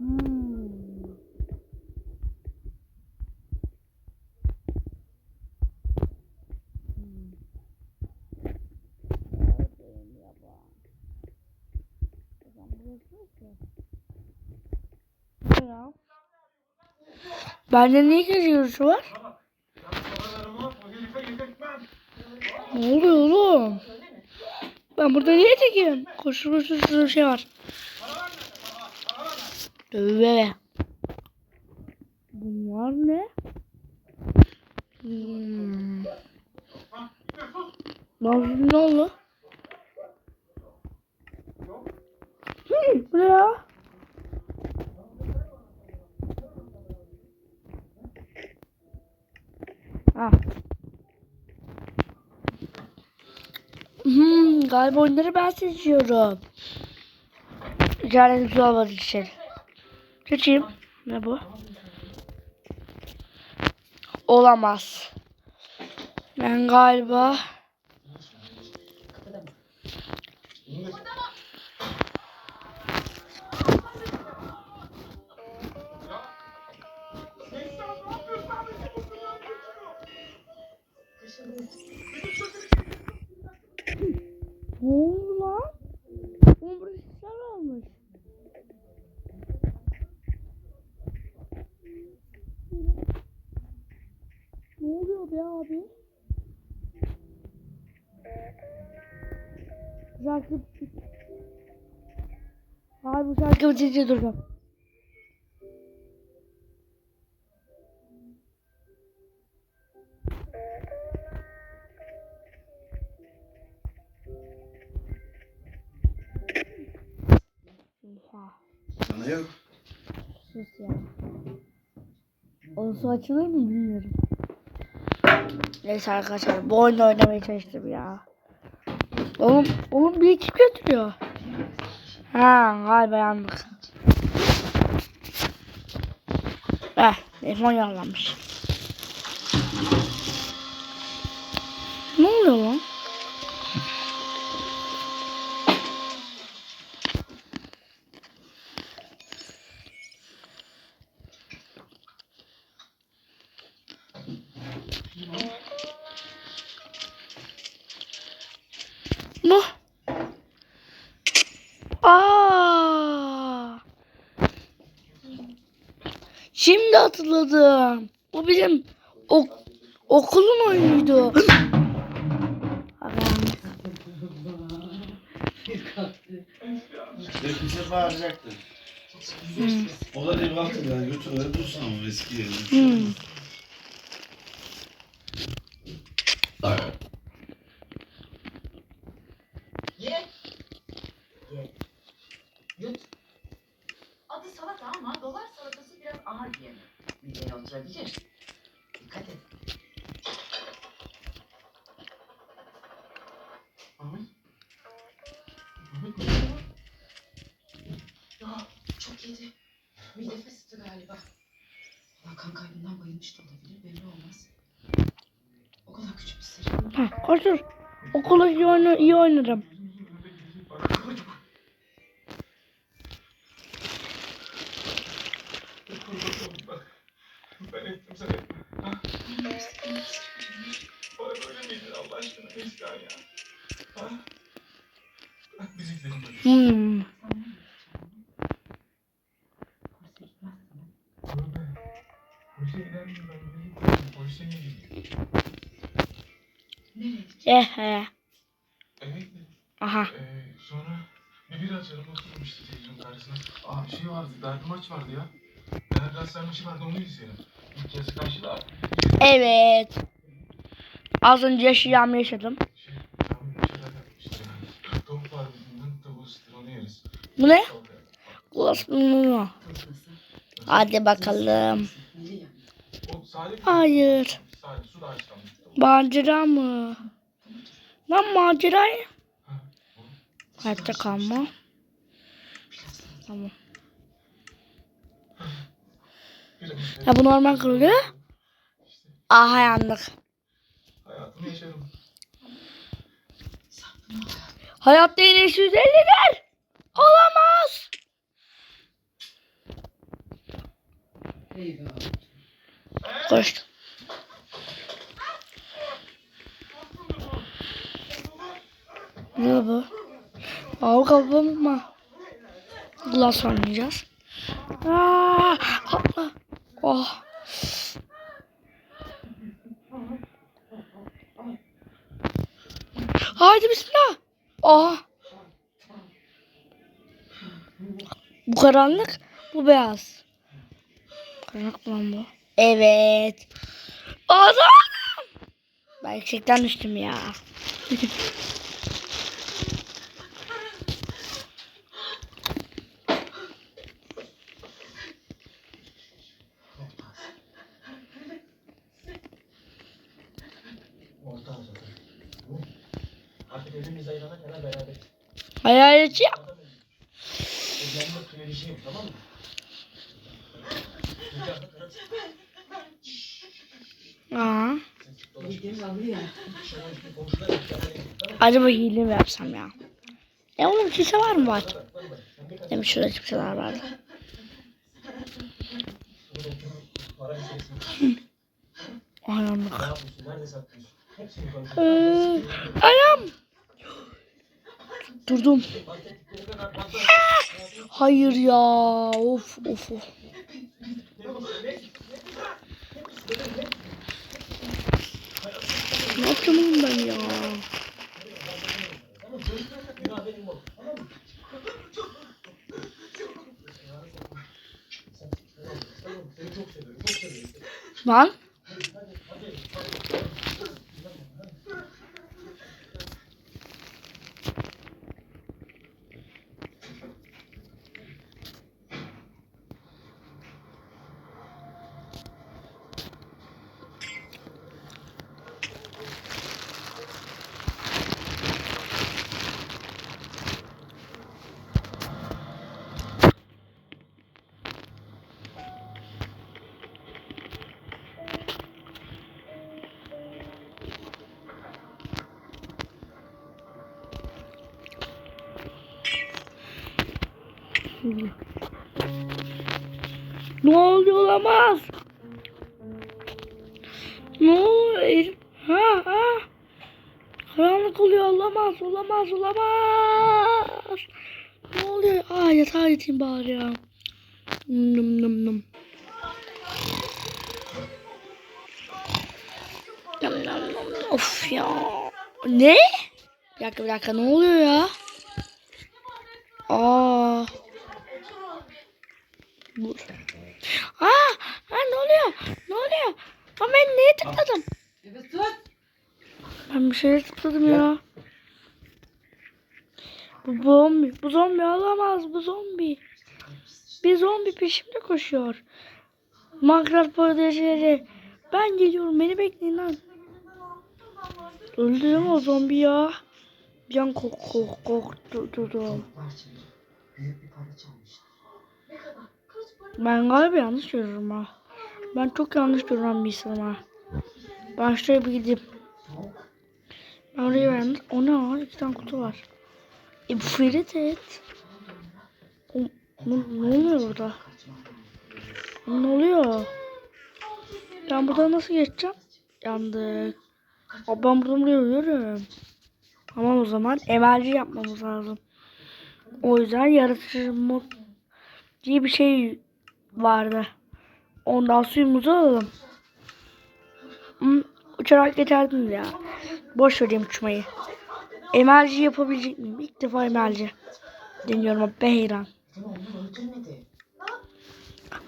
Hmm. Hmm. Neredeyim ya? Bende niye geziyoruz var? Ne oluyor oğlum? Ben burada niye? Koşu koşu koşu şey var. Döve. Bunlar ne? Hmm. Lan ne oldu? Hı, bu ne ya? Ha. Hmm, galiba onları ben seçiyorum. Yani güzel var için. Seçeyim. Ne bu? Olamaz. Ben galiba Bitince duracağım. Sana yok. Sus ya. O su açılır mı bilmiyorum. Neyse arkadaşlar bu oyunu oynamaya çalıştım ya. Oğlum, oğlum bir ekip götürüyor. Ha galiba yandık. Eh telefon yaralanmış. Ne oluyor lan? Bu. Aa. Şimdi hatırladım. Bu bizim ok okulun oyunuydu. Hepimize bağıracaktı. O da bir baktı ben götür öyle dursun ama eski yerine. Hmm. Ha, koştur. Okulu iyi, oyna iyi oynarım. Ben ettim sen maç vardı ya. Fener Galatasaray maçı vardı onu izleyelim. İlk yarısı karşıda. Evet. Az önce yaşadım. Şey, var tavuğu ısıtır onu yeriz. Bu ne? Nasıl? Hadi bakalım. Hayır. Macera mı? Lan macera ya. Hayatta kalma. Tamam. Ya bu normal kırılıyor. Aha yandık. Hayatını yaşarım. Hayatta yine 250 der. Olamaz. Koştum. Ne bu? Al kafamı. Glass oynayacağız. Aa, atla. Oh. Haydi bismillah. Oh. Bu karanlık, bu beyaz. Karanlık lan bu? Evet. Adam! Ben yüksekten düştüm ya. Ya. Karı Aa. Acaba hile mi yapsam ya? E oğlum kimse var mı var? Demiş şurada kimseler vardı. Burada oturup para Durdum. Hayır ya. Of of of. Ne yapacağım oğlum ben ya? Günah Lan. Ne oluyor olamaz? Ne oluyor? Ha ha. Karanlık oluyor olamaz olamaz olamaz. Ne oluyor? Aa yatağa yatayım bari ya. Nım nım nım. Of ya. Ne? Bir dakika bir dakika ne oluyor ya? Aa. Dur. Aa, ha, ne oluyor? Ne oluyor? Ama ben neye tıkladım? Evet. Ben bir şeye tıkladım ya. Bu zombi. Bu zombi olamaz. Bu zombi. Bir zombi peşimde koşuyor. Minecraft paylaşıcı. Ben geliyorum. Beni bekleyin lan. Öldürdüm o zombi ya. Bir an kork kork. Var şimdi. Büyük bir çalmışlar. Ben galiba yanlış görüyorum ha. Ben çok yanlış gören bir insanım ha. Ben şuraya bir gideyim. Ben oraya yalnız... O ne var? İki tane kutu var. E bu Ferit et. Ne, oluyor burada? Ne oluyor? Ben buradan nasıl geçeceğim? Yandık. Abi ben buradan buraya yürüyorum. Tamam o zaman emelci yapmamız lazım. O yüzden yaratıcı mod diye bir şey vardı. Ondan suyumuzu alalım. Hmm, uçarak geçerdim ya. Boş vereyim uçmayı. Emelci yapabilecek miyim? İlk defa emelci. Deniyorum onu öldürmedi.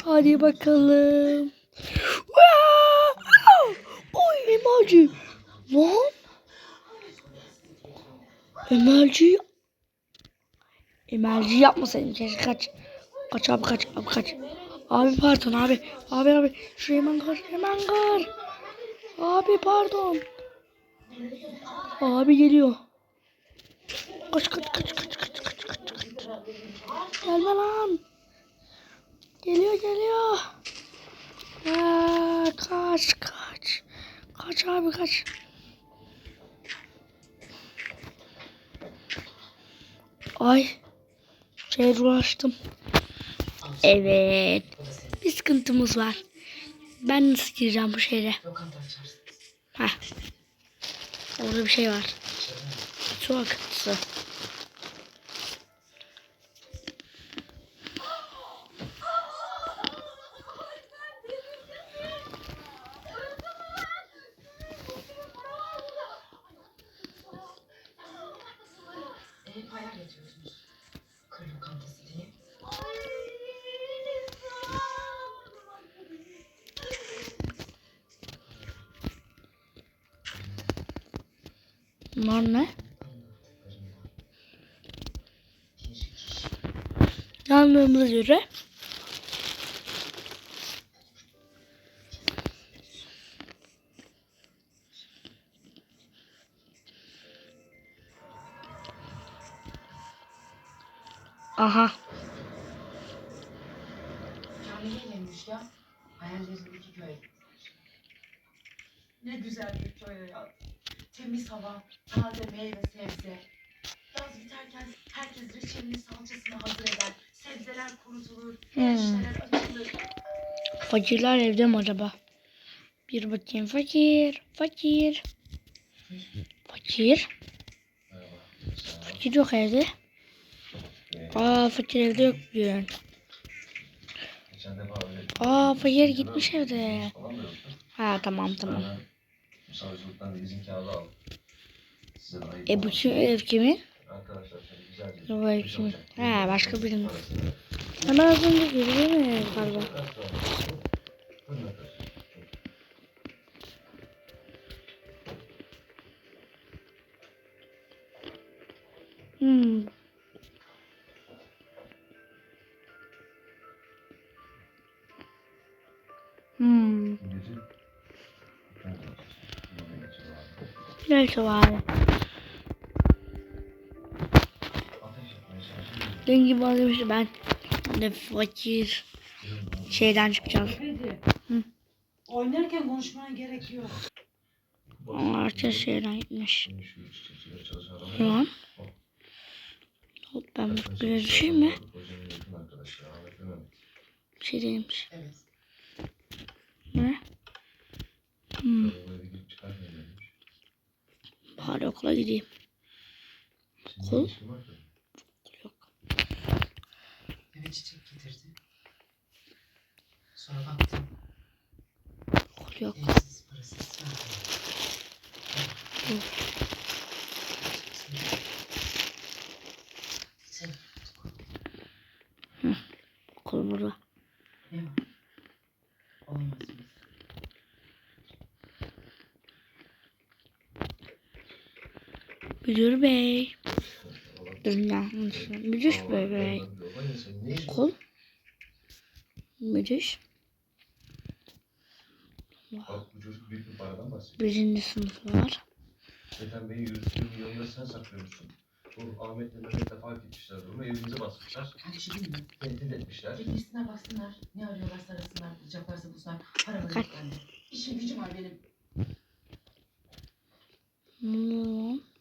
Hadi bakalım. Oy emelci. Lan. Emelci. Emelci yapmasaydım keşke kaç. Kaç abi kaç abi kaç. Abi pardon abi. Abi abi. Şuraya hemen kır hemen kır. Abi pardon. Abi geliyor. Kaç kaç kaç kaç kaç kaç kaç kaç. Gelme lan. Geliyor geliyor. Aa, kaç kaç. Kaç abi kaç. Ay. Şeye ulaştım. Evet. Bir sıkıntımız var. Ben nasıl gireceğim bu şehre? Heh. Orada bir şey var. Su akıntısı. Bunlar ne? Yandığımıza göre Aha. Ne güzel bir köy hayatı. Temiz hava, taze meyve sebze. Yaz biterken herkes reçelini salçasını hazır eder. Sebzeler kurutulur, Hmm. erişteler açılır. Fakirler evde mi acaba? Bir bakayım fakir. Fakir. Fakir. Fakir yok evde. Aa fakir evde yok bugün. Aa fakir gitmiş evde. Ha tamam tamam. Ben savcılıktan da izin kağıdı aldım. Size de ayıp E bu olmasın. ev kimin? Arkadaşlar şöyle güzelce. Bu ev kimin? Ha başka birinin. Parasını- Hemen az önce girdi değil mi galiba? Hmm. Etmeye çalışıyorum. Dün gibi demişti ben de fakir şeyden çıkacağız. Hı. Oynarken konuşmana gerek yok. Herkes şeyden gitmiş. Şimdi şu iç çiçeğe çalışan adam- Ne lan? Hop ben böyle bir şey mi? Bir şey değilmiş. Evet. Ne? Hmm. Böyle gidip çıkartmayın demiş. Bari okula gideyim. Okul? tabii. Yok. Eve çiçek getirdi. Sonra baktım. Okul yok. Evsiz parasız sığındı. Sen Okul burada. ne var? Olamaz mı? Müdür bey. Dur yanlış. Müdür bey ne? Okul. Müdür. Birinci sınıflar. Ethem Bey'in yürüttüğü milyonları sen saklıyormuşsun. Bu Ahmet'le Mehmet'le fark etmişler durumu. Evimize basmışlar. Şey? Tehdit etmişler. Çekilsinler baksınlar. Ne arıyorlar sarasınlar. Bulacaklarsa bulsunlar. Paraları bende. İşim gücüm var benim. Hmm.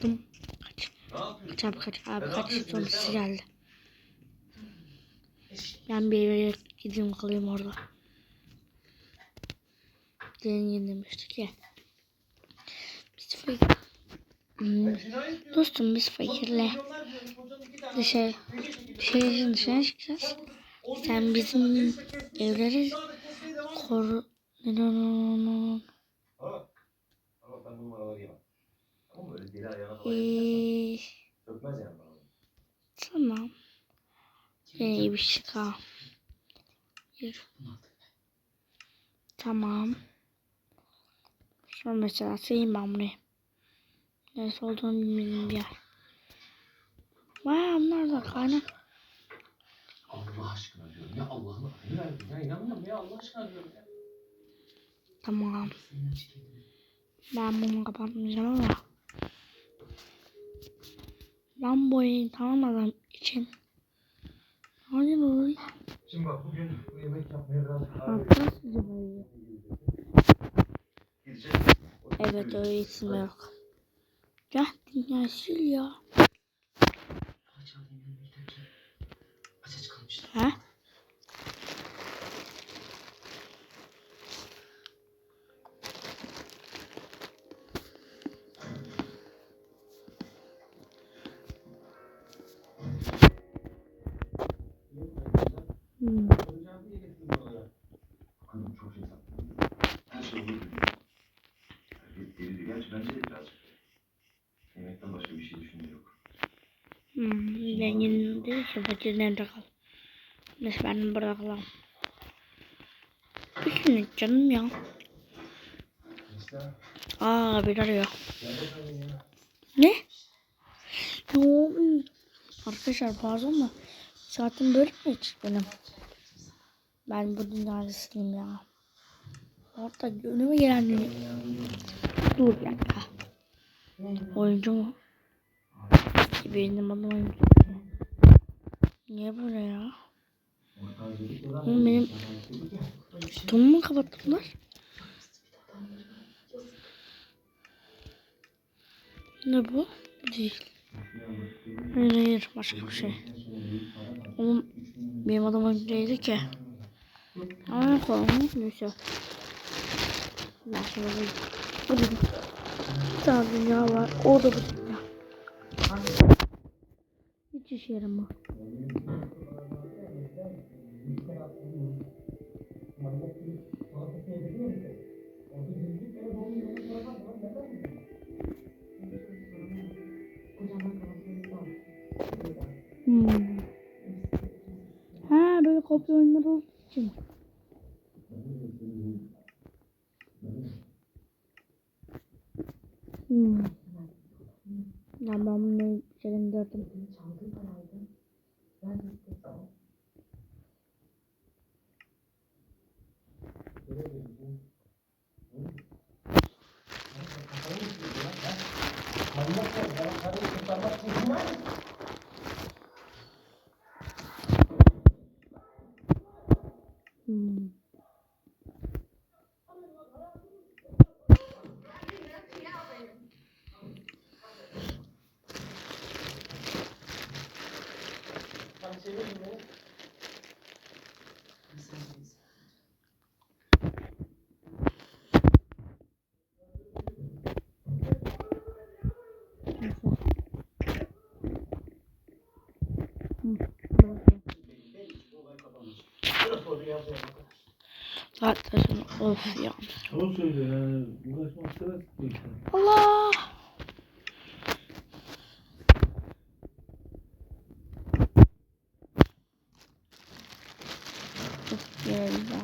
Tırstım. Kaç. Kaç abi kaç. Abi ne kaç. birisi geldi. Ben bir eve gideyim kalayım orada. Zengin demiştik ya. Biz fakir... Hmm, Dostum biz fakirle dışarı, şehrin dışına çıkacağız. Sen bizim evleri koru... Ne ne ne ne Ama, ama ben bu numaraları yemem. Ama böyle deli ayağına falan Eee, Öpmez yani bana. tamam. İyi bir şey kal. Bir. Tamam. Sonra mesela sileyim ben burayı. Neresi olduğunu bilmediğim bir yer. Vay onlar da kaynak. Allah aşkına diyorum. Ya verdin. Ya inanmıyorum ya Allah aşkına diyorum ya. Tamam. Ben bunu kapatmayacağım ama. Boyayı tamamladım için. Hadi boy. Şimdi bak bugün bu yemek yapmaya. Gideceğiz. Evet öyle isim yok. Ya dünya sil ya. Ha? Hmm. Kadın çok şey saklıyor. Her şey olur diyor. Herkes deli diyor. Gerçi bence de birazcık. Yemekten başka bir şey düşünüyor yok. Hmm. Zengin değil ki fakirin evde kal. Neyse ben de burada kalalım. Düşünün canım ya. Aa bir arıyor. Ne? Yo. Arkadaşlar pardon da saatim böyle mi geçti benim? Ben bu dünyadasıyım ya. Orada önüme gelen ne? Dur bir dakika. Oyuncu mu? Benim adım oyuncu. Niye böyle ya? Oğlum benim tutumu mu kapattılar? Ne bu? Değil. Hayır hayır başka bir şey. Oğlum benim adam önceydi ki. Ama koyalım neyse. Ben şimdi bu. Bu değil. Bir tane dünya var. O da bu dünya. Hiç işe yaramaz. Hmm. Ha böyle kopya oyunları için. Hmm. Ya ben bunu. Hmm. Sonra of ya. O söyle yani. Uğraşmak istemez mi? Allah. Geldi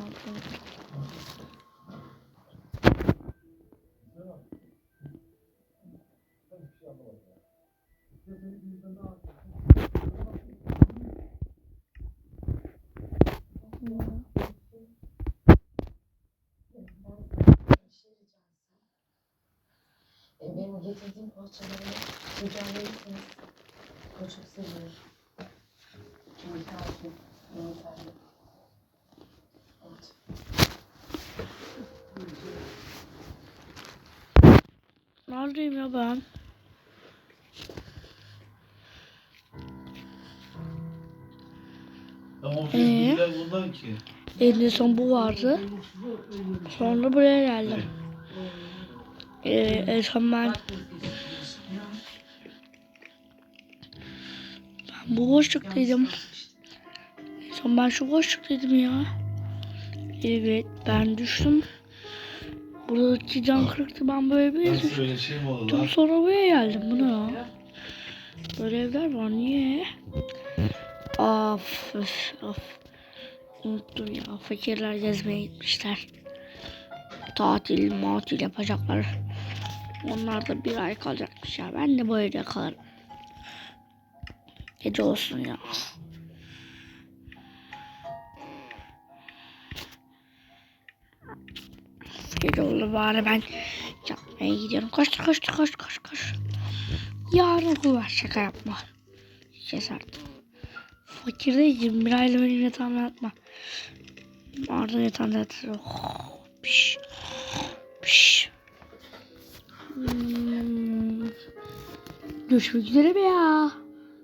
E, poğaçaları mücadelesiniz. O çok seviyorum. Yumurtalı, yumurtalı. Evet. Neredeyim ya ben? Ama o Ee? bundan ki. En son bu vardı. Sonra buraya geldim. Ee, son ben... Bu boşluktaydım. Son ben şu boşluktaydım ya. Evet ben düştüm. Buradaki cam kırıktı ben böyle bir Nasıl şey mi Dur sonra buraya geldim. Bu ne ya? Böyle evler var. Niye? Of of. Unuttum ya. Fakirler gezmeye gitmişler. Tatil matil yapacaklar. Onlar da bir ay kalacakmış ya. Ben de evde kalırım. Gece olsun ya. Gece oldu bari ben yapmaya gidiyorum. Koş koş koş koş koş. Yarın okul var şaka yapma. Kes artık. Fakir değilim. Bir aile benim yatağımda yatma. Arda yatağında yatır. Oh, piş. Piş. Görüşmek üzere be ya.